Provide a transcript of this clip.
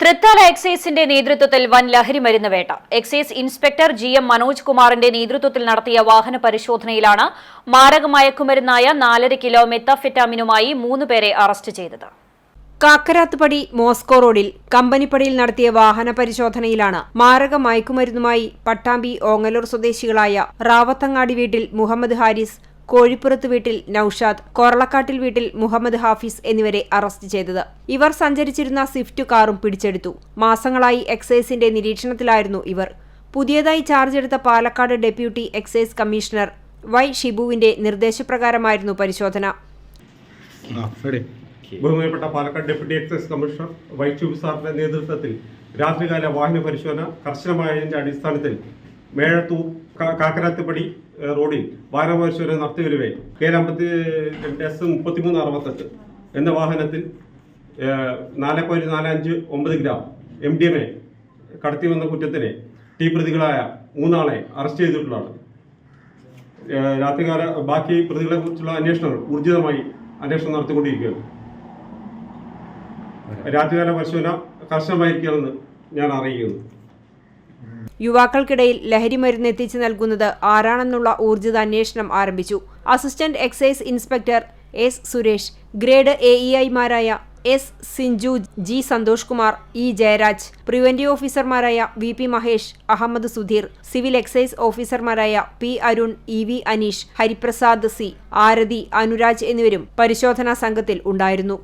തൃത്താല എക്സൈസിന്റെ നേതൃത്വത്തിൽ വൻ ലഹരി മരുന്ന് വേട്ട. Excise inspector G M Manoj കുമാറിന്റെ നേതൃത്വത്തിൽ നടത്തിയ വാഹന പരിശോധനയിലാണ് മാരക മയക്കുമരുന്നായ നാലര കിലോ മെത്തഫെറ്റാമിനുമായി മൂന്ന് പേരെ അറസ്റ്റ് ചെയ്തത്. കാക്കരാത്തുപടി മോസ്കോ റോഡിൽ കമ്പനിപ്പടിയിൽ നടത്തിയ വാഹന പരിശോധനയിലാണ് മാരക മയക്കുമരുന്നുമായി പട്ടാമ്പി ഓങ്ങല്ലൂർ സ്വദേശികളായ റാവത്തങ്ങാടി വീട്ടിൽ മുഹമ്മദ് ഹാരിസ് കോഴിപ്പുറത്ത് വീട്ടിൽ നൌഷാദ് കൊറളക്കാട്ടിൽ വീട്ടിൽ മുഹമ്മദ് ഹാഫിസ് എന്നിവരെ അറസ്റ്റ് ചെയ്തത്. ഇവർ സഞ്ചരിച്ചിരുന്ന സ്വിഫ്റ്റ് കാറും പിടിച്ചെടുത്തു. മാസങ്ങളായി എക്സൈസിന്റെ നിരീക്ഷണത്തിലായിരുന്നു ഇവർ. പുതിയതായി ചാർജ് എടുത്ത Palakkad deputy excise commissioner Y ഷിബുവിന്റെ നിർദ്ദേശപ്രകാരമായിരുന്നു പരിശോധന. ബഹുമാനപ്പെട്ട Palakkad deputy excise commissioner Y Shibu സാറിന്റെ നേതൃത്വത്തിൽ രാത്രികാല വാഹന പരിശോധന കർശനമായതിന്റെ അടിസ്ഥാനത്തിൽ മേഴത്തൂർ കാക്കരാത്തുപടി റോഡിൽ വാഹന നടത്തി വരുവേ കെ അമ്പത്തി എസ് മുപ്പത്തിമൂന്ന് അറുപത്തെട്ട് എന്ന വാഹനത്തിൽ നാല് പോയിന്റ് നാല് അഞ്ച് ഒമ്പത് gram M D M A കടത്തി വന്ന കുറ്റത്തിന് ടീ പ്രതികളായ മൂന്നാളെ അറസ്റ്റ് ചെയ്തിട്ടുള്ളതാണ്. രാത്രികാല ബാക്കി പ്രതികളെ കുറിച്ചുള്ള അന്വേഷണങ്ങൾ ഊർജിതമായി അന്വേഷണം നടത്തിക്കൊണ്ടിരിക്കുകയാണ്. രാത്രികാല പരിശോധന കർശനമായിരിക്കണമെന്ന് ഞാൻ അറിയിക്കുന്നു. യുവാക്കൾക്കിടയിൽ ലഹരി മരുന്ന് എത്തിച്ചു നൽകുന്നത് ആരാണെന്നുള്ള ഊർജിത അന്വേഷണം ആരംഭിച്ചു. Assistant excise inspector S Suresh grade A E ഐമാരായ S Sinchu G Santhosh Kumar E Jayaraj preventive ഓഫീസർമാരായ V P Mahesh Ahammed Sudheer civil excise ഓഫീസർമാരായ P Arun E V Aneesh Hariprasad C Arathi Anuraj എന്നിവരും പരിശോധനാ സംഘത്തിൽ ഉണ്ടായിരുന്നു.